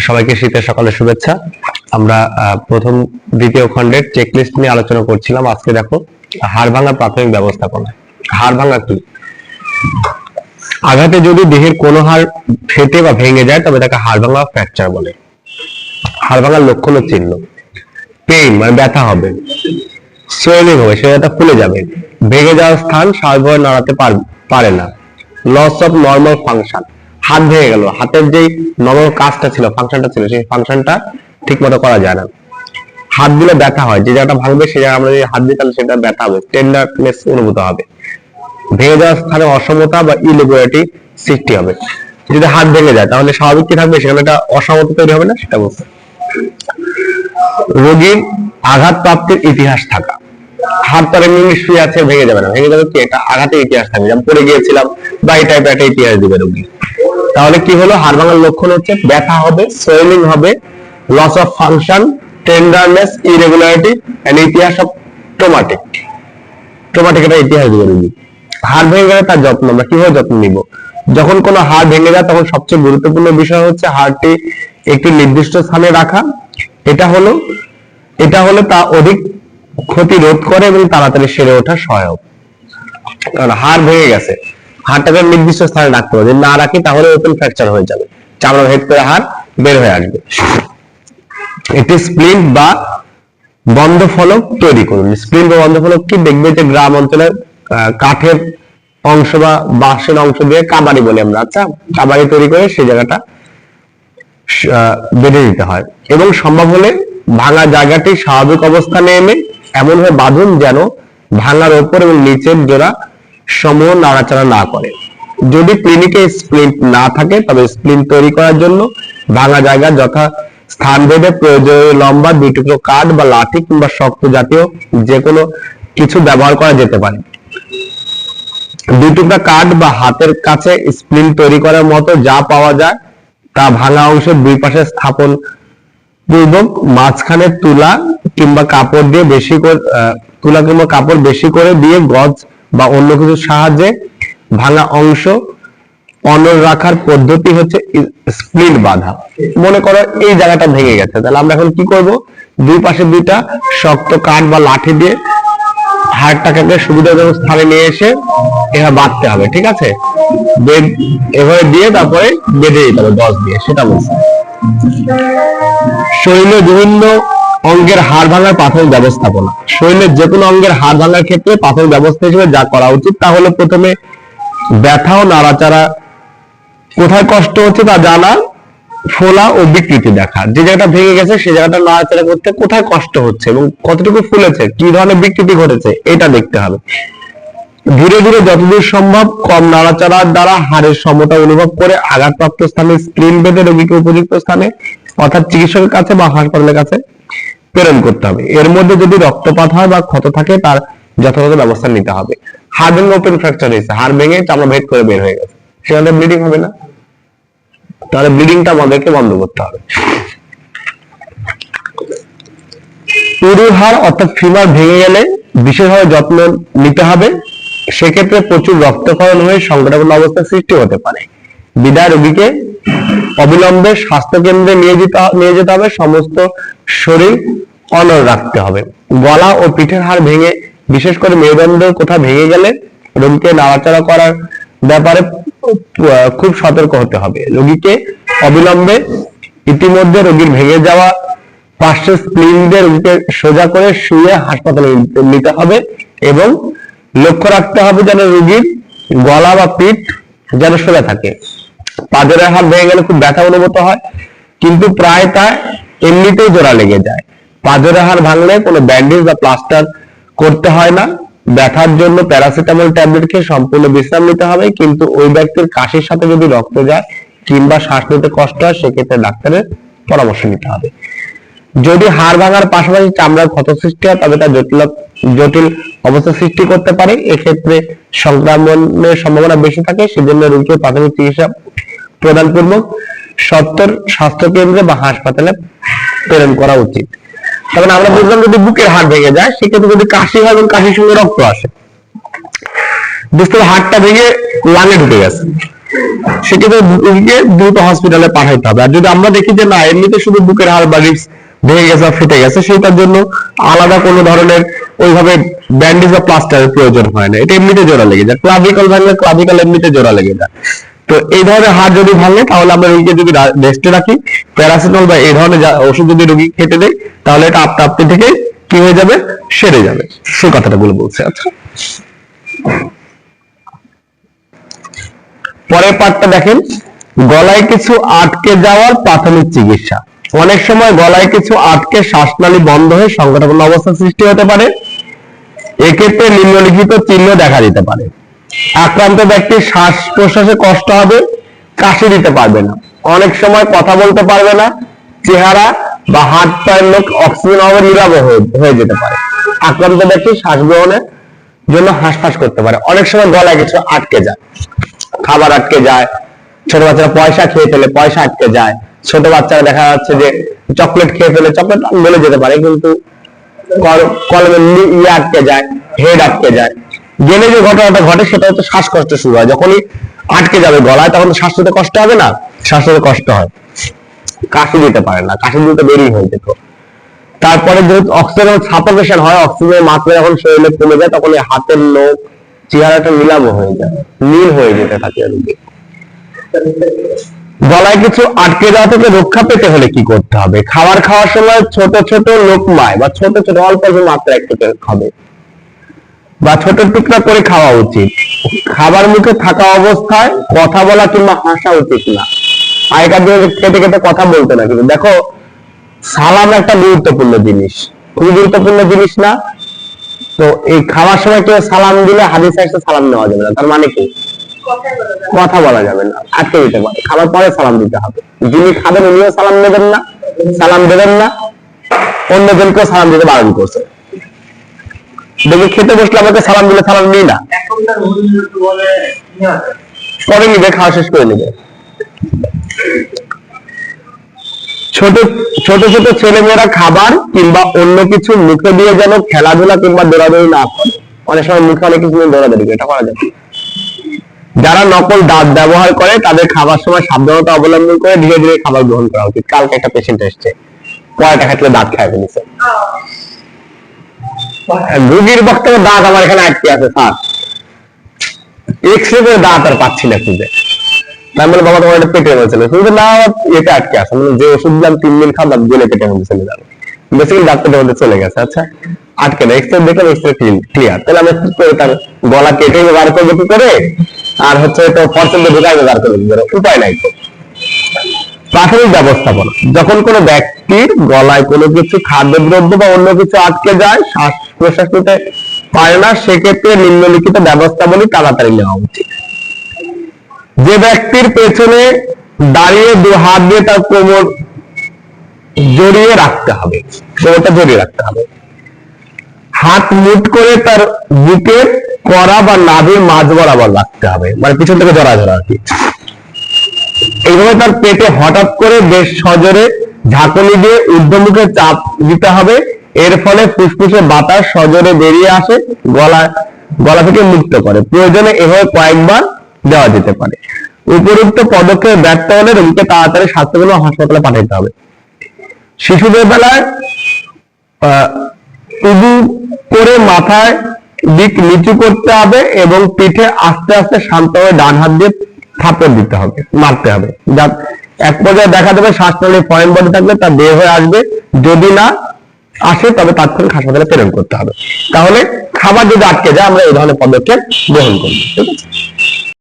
সবাইকে শীতের সকালে শুভেচ্ছা। আমরা প্রথম, দ্বিতীয় খণ্ডের চেকলিস্ট নিয়ে আলোচনা করছিলাম। আজকে দেখো, হাড় ভাঙা প্রাথমিক ব্যবস্থাপনা হাড় ভাঙা কি? আঘাতে যদি দেহের কোনো হাড় ফেটে বা ভেঙে যায়, তবে তাকে হাড় ভাঙা ফ্র্যাকচার বলে। হাড় ভাঙার লক্ষণ ও চিহ্ন। পেইন মানে ব্যথা হবে। সোয়েলিং হবে সেটা ফুলে যাবে। ভেঙে যাওয়ার স্থান স্বাভাবিকভাবে নাড়াতে পার- না। লস অফ নর্মাল ফাংশন হাত ভেঙে গেল। হাতের যেই নর্মাল কাজটা ছিল ফাংশনটা ছিল, সেই ফাংশনটা ঠিক মতো করা যায় না। হাত দিলে ব্যথা হয়, যে জায়গাটা ভাঙবে সেই জায়গায় আমরা যদি হাত দিই, তাহলে সেটা ব্যথা হবে টেন্ডারনেস অনুভূত হবে। ভেঙে যাওয়ার স্থানে অসমতা বা ইলেগুলারিটি সৃষ্টি হবে। যদি হাত ভেঙে যায়, তাহলে স্বাভাবিক কি থাকবে? সেখানে একটা অসমতা তৈরি হবে না, সেটা বলছে। রোগীর আঘাত প্রাপ্তির ইতিহাস থাকা। হাত তার এমনি শুয়ে আছে, ভেঙে যাবে না। ভেঙে যাবে কি? এটা আঘাতের ইতিহাস থাকবে। যেমন পড়ে গিয়েছিলাম, বা এই টাইপের একটা ইতিহাস দিবে রোগী। তাহলে কি হলো? হাড় ভাঙার লক্ষণ হচ্ছে ব্যথা হবে সোয়েলিং হবে loss of function tenderness irregularity and ইতিহাস অফ ট্রমাটিক ট্রমাটিক একটা ইতিহাস দিবে। রোগী হাড় ভেঙে গেলে তার যত্ন, আমরা কীভাবে যত্ন নিব? যখন কোনো হাড় ভেঙে যায়, তখন সবচেয়ে গুরুত্বপূর্ণ বিষয় হচ্ছে হাড়টি একটি নির্দিষ্ট স্থানে রাখা। এটা হলো এটা হলো তা অধিক ক্ষতি রোধ করে এবং তাড়াতাড়ি সেরে ওঠা সহায়ক। কারণ হাড় ভেঙে গেছে। হাড়টাকে নির্দিষ্ট স্থানে রাখতে হবে। যদি না রাখি, তাহলে ওপেন ফ্র্যাকচার হয়ে যাবে। চামড়া ভেদ করে হাড় বের হয়ে আসবে। একটি স্প্লিন্ট বা বন্ধ ফলক তৈরি করুন। স্প্লিন্ট বা বন্ধ ফলক কি? দেখবে যে গ্রাম অঞ্চলে কাঠের অংশ বা বাঁশের অংশ দিয়ে কাবাড়ি বলি আমরা। আচ্ছা কাবাড়ি তৈরি করে সেই জায়গাটা বেঁধে দিতে হয়। এবং সম্ভব হলে ভাঙা জায়গাটি স্বাভাবিক অবস্থানে এনে এমনভাবে বাঁধুন যেন ভাঙার ওপর এবং নিচের জোড়া সমূহ নাড়াচাড়া না করে। যদি ক্লিনিকে স্প্লিন্ট না থাকে, তবে স্প্লিন্ট তৈরি করার জন্য ভাঙা জায়গা যথা স্থান ভেদে প্রয়োজনীয় লম্বা দুই টুকরো কাঠ বা লাঠি কিংবা শক্ত জাতীয় যে কোনো কিছু ব্যবহার করা যেতে পারে। কাঠ বা হাতের কাছে স্প্লিন্ট তৈরি করার মতো যা পাওয়া যায়, তা ভাঙা অংশের দুই পাশে স্থাপন পূর্বক মাঝখানে তুলা কিংবা কাপড় দিয়ে বেশি করে তুলা কিংবা কাপড় বেশি করে দিয়ে গজ বা অন্য কিছুর সাহায্যে ভাঙা অংশ অনর রাখার পদ্ধতি হচ্ছে স্প্লিট বাঁধা। মনে করো এই জায়গাটা ভেঙে গেছে, তাহলে আমরা এখন কি করব? দুই পাশে দুইটা শক্ত কাঠ বা লাঠি দিয়ে হাড়টাকে সুবিধাজনক স্থানে নিয়ে এসে এভাবে বাঁধতে হবে, ঠিক আছে? বেদ- এভাবে দিয়ে তারপরে বেঁধে দিতে হবে গজ দিয়ে, সেটা বলছে। শরীরের বিভিন্ন অঙ্গের হাড় ভাঙার প্রাথমিক ব্যবস্থাপনা। শরীরের যে কোনো অঙ্গের হাড় ভাঙার ক্ষেত্রে প্রাথমিক ব্যবস্থা হিসেবে যা করা উচিত তা হলো প্রথমে ব্যথা ও নাড়াচাড়া। কোথায় কষ্ট হচ্ছে তা জানা, ফোলা ও বিকৃতি দেখা। যে জায়গাটা ভেঙে গেছে সেই জায়গাটা নাড়াচাড়া করতে কোথায় কষ্ট হচ্ছে এবং কতটুকু ফুলেছে, কি ধরনের বিকৃতি ঘটেছে, এটা দেখতে হবে। ধীরে ধীরে যতদূর সম্ভব কম নাড়াচাড়ার দ্বারা হাড়ের সমতা অনুভব করে আঘাতপ্রাপ্ত স্থানে স্ক্রিন বেঁধে রোগীকে উপযুক্ত স্থানে, অর্থাৎ চিকিৎসকের কাছে বা হাসপাতালের কাছে প্রেরণ করতে হবে। এর মধ্যে যদি রক্তপাত হয় বা ক্ষত থাকে, তার যথাযথ ব্যবস্থা নিতে হবে। হাড় ভেঙে ওপেন ফ্র্যাকচার হয়েছে। হাড় ভেঙে চামড়া ভেদ করে বের হয়ে গেছে। সেখানে ব্লিডিং হবে না। তাহলে ব্লিডিংটা আমাদেরকে বন্ধ করতে হবে। উরুর হাড় অর্থাৎ ফিমার ভেঙে গেলে বিশেষভাবে যত্ন নিতে হবে। সেক্ষেত্রে প্রচুর রক্তক্ষরণ হয়ে সংকটাপন্ন অবস্থার সৃষ্টি হতে পারে। বিদায় রোগীকে অবিলম্বে স্বাস্থ্য কেন্দ্রে নিয়ে যেতে নিয়ে যেতে হবে। সমস্ত শরীর অনর রাখতে হবে। গলা ও পিঠের হাড় ভেঙে, বিশেষ করে মেরুদণ্ড কোথাও ভেঙে গেলে রোগীকে নাড়াচাড়া করার ব্যাপারে খুব সতর্ক হতে হবে। রোগীকে অবিলম্বে ইতিমধ্যে রোগীর ভেঙে যাওয়া পার্শ্ব স্প্লিন দিয়ে রোগীকে সোজা করে শুয়ে হাসপাতালে নিতে- হবে এবং লক্ষ্য রাখতে হবে যেন রোগীর গলা বা পিঠ যেন সোজা থাকে। পাজরের হাত ভেঙে গেলে খুব ব্যথা অনুভূত হয়, কিন্তু প্রায় তা এমনিতেই জোড়া লেগে যায়। পাজরের হাড় ভাঙলে কোনো ব্যান্ডেজ বা প্লাস্টার করতে হয় না। ব্যথার জন্য প্যারাসিটামল ট্যাবলেট খেয়ে সম্পূর্ণ বিশ্রাম নিতে হবে। কিন্তু ওই ব্যক্তির কাশির সাথে যদি রক্ত যায় কিংবা শ্বাস নিতে কষ্ট হয়, সেক্ষেত্রে ডাক্তারের পরামর্শ নিতে হবে। যদি হাড় ভাঙার পাশাপাশি চামড়ার ক্ষত সৃষ্টি হয়, তবে তা জটিল জটিল অবস্থা সৃষ্টি করতে পারে। এক্ষেত্রে সংক্রমণের সম্ভাবনা বেশি থাকে। সেজন্য রোগীকে প্রাথমিক চিকিৎসা প্রদান পূর্বক সত্তর স্বাস্থ্য কেন্দ্রে বা হাসপাতালে প্রেরণ করা উচিত। তখন আমরা বুঝলাম যদি বুকের হাড় ভেঙে যায়, সেক্ষেত্রে যদি কাশি হয় এবং কাশির সঙ্গে রক্ত আসে, বুঝতে হবে ভেঙে লাঙে ঢুকে গেছে। সেক্ষেত্রে দ্রুত হসপিটালে পাঠাইতে হবে। আর যদি আমরা দেখি যে না, এমনিতে শুধু বুকের হাড় বা রিপস ভেঙে গেছে বা ফেটে গেছে সেটার জন্য আলাদা কোনো ধরনের ওইভাবে ব্যান্ডেজ বা প্লাস্টারের প্রয়োজন হয় না। এটা এমনিতে জোড়া লেগে যায়। ক্লাভিকল ভাঙলে ক্লাভিকল এমনিতে জোড়া লেগে যায়। তো এই ধরনের হাড় যদি ভাঙে তাহলে আমরা রোগীকে যদি রেস্টে রাখি প্যারাসিটামল বা এই ধরনের ওষুধ যদি রোগী খেতে দেয়, তাহলে এটা আপনা আপনি থেকে কি হয়ে যাবে? সেরে যাবে। সে কথাটা বলে বলছে আচ্ছা। পরের পার্টটা দেখেন, গলায় কিছু আটকে যাওয়ার প্রাথমিক চিকিৎসা। অনেক সময় গলায় কিছু আটকে শ্বাসনালী বন্ধ হয়ে সংকটাপন্ন অবস্থা সৃষ্টি হতে পারে। এক্ষেত্রে নিম্নলিখিত চিহ্ন দেখা দিতে পারে। আক্রান্ত ব্যক্তির শ্বাস প্রশ্বাসে কষ্ট হবে, কাশি দিতে পারবে না। অনেক সময় কথা বলতে পারবে না, চেহারা বা হাত পায়ের লোক অক্সিজেন অভাবে নীরব হয়ে যেতে পারে। আক্রান্ত ব্যক্তি শ্বাস গ্রহণের জন্য হাঁসফাঁস করতে পারে। অনেক সময় গলায় কিছু আটকে যায়, খাবার আটকে যায়, ছোট বাচ্চারা পয়সা খেয়ে ফেলে, পয়সা আটকে যায়। ছোট বাচ্চারা দেখা যাচ্ছে যে চকলেট খেয়ে ফেলে, চকলেট গলে যেতে পারে, কিন্তু কল- কলমের ইয়ে আটকে যায়, হেড আটকে যায়। গেলে যে ঘটনাটা ঘটে, সেটা হচ্ছে শ্বাসকষ্ট শুরু হয়। যখনই আটকে যাবে গলায়, তখন শ্বাস নিতে কষ্ট হবে না? শ্বাস নিতে কষ্ট হয়। কাশি দিতে পারে না। কাশি দিতে দেরি হয়ে যেত। তারপরে যেহেতু অক্সিজেন সাপোকেশন হয়, অক্সিজেনের মাত্রা যখন শরীরে কমে যায়, তখন এই হাতের লোক চেহারাটা নীলাভ হয়ে যায়। নীল হয়ে যেতে থাকে রোগী। গলায় কিছু আটকে যাওয়া থেকে রক্ষা পেতে হলে কি করতে হবে? খাবার খাওয়ার সময় ছোট ছোট লোকমায় বা ছোট ছোট, অল্প অল্প মাত্রা একটু খাবে বা ছোট টুকরা করে খাওয়া উচিত। খাবার মুখে থাকা অবস্থায় কথা বলা কিংবা হাসা উচিত না। আগেকার দিনে খেতে খেতে কথা বলতো না কিন্তু। দেখো, সালাম একটা গুরুত্বপূর্ণ জিনিস। খুবই গুরুত্বপূর্ণ জিনিস না? তো এই খাওয়ার সময় কেউ সালাম দিলে হাদিস আসতে সালাম নেওয়া যাবে না। তার মানে কি? কথা বলা যাবে না। আটকে দিতে পারে। খাবার পরে সালাম দিতে হবে। যিনি খাবেন, উনিও সালাম নেবেন না। সালাম দেবেন না। অন্যজনকেও সালাম দিতে বারণ করছে। দেখি খেতে বসলে আমাকে সালাম দিলে সালাম নিই না? পরে নিবে খাওয়া শেষ করে নিবে। ছোট ছোট ছোট ছেলেমেয়েরা খাবার কিংবা অন্য কিছু মুখে দিয়ে যেন খেলাধুলা কিংবা দৌড়াদৌড়ি না করে। অনেক সময় মুখে অনেক কিছু দৌড়াদৌড়ি এটা করা যাবে যারা নকল দাঁত ব্যবহার করে তাদের খাবার সময় সাবধানতা অবলম্বন করে ধীরে ধীরে খাবার গ্রহণ করা উচিত। কালকে একটা পেশেন্ট এসছে পয়টা খাটলে দাঁত খায় ফেলেছে। রুগীর বক্তব্য দাঁত আমার এখানে আটকে আছে, স্যার। এক্স রে করে দাঁত আর পাচ্ছি না খুঁজে। তাই বলে বাবা তোমার এটা পেটে শুধু না এটা আটকে আছে। মানে যে ওষুধ দিলাম, তিন দিন গেলে মধ্যে চলে যাবে বেসিক্যালি মধ্যে চলে গেছে। আচ্ছা আটকে না। এক্স রে দেখলাম এক্স রে ক্লিয়ার তাহলে আমরা কি করে তার গলা কেটে বার করব কি করে? আর হচ্ছে তো ফরচুন ঢুকাই বার করব কি করে? উপায় নাই তো। প্রাথমিক ব্যবস্থাপনা যখন কোনো ব্যক্তির গলায় কোনো কিছু খাদ্যদ্রব্য বা অন্য কিছু আটকে যায়, শ্বাস প্রশ্বাস নিতে পারে না, সেক্ষেত্রে নিম্নলিখিত ব্যবস্থাবলী তাড়াতাড়ি নেওয়া উচিত। যে ব্যক্তির পেছনে দাঁড়িয়ে দু হাত দিয়ে তার কোমর জড়িয়ে রাখতে হবে, কোমরটা জড়িয়ে রাখতে হবে। হাত মুট করে তার বুকের কড়া বা নাভির মাঝ বরাবর রাখতে হবে মানে পিছন থেকে জড়া ধরা আর কি এইভাবে তার পেটে হঠাৎ করে বেশ সজোরে ঝাঁকুনি দিয়ে ঊর্ধ্বমুখে চাপ দিতে হবে। এর ফলে ফুসফুসে বাতাস সজোরে বেরিয়ে আসে, গলা গলা থেকে মুক্ত করে। প্রয়োজনে এভাবে কয়েকবার দেওয়া যেতে পারে। উপরোক্ত পদক্ষেপ ব্যর্থ হলে রোগীকে তাড়াতাড়ি স্বাস্থ্যকেন্দ্র বা হাসপাতালে পাঠাতে হবে। শিশুদের বেলায় উদু করে মাথায় দিক নিচু করতে হবে এবং পিঠে আস্তে আস্তে শান্ত হয়ে ডান হাত দিয়ে থাপড় দিতে হবে, মারতে হবে। যা এক পর্যায়ে দেখা যাবে শ্বাসনালী ফরেন বডি থাকবে তা বের হয়ে আসবে, যদি না আসে তবে তাৎক্ষণিক হাসপাতালে প্রেরণ করতে হবে। তাহলে খাবার যদি আটকে যায়, আমরা এই ধরনের পদক্ষেপ গ্রহণ করব, ঠিক আছে?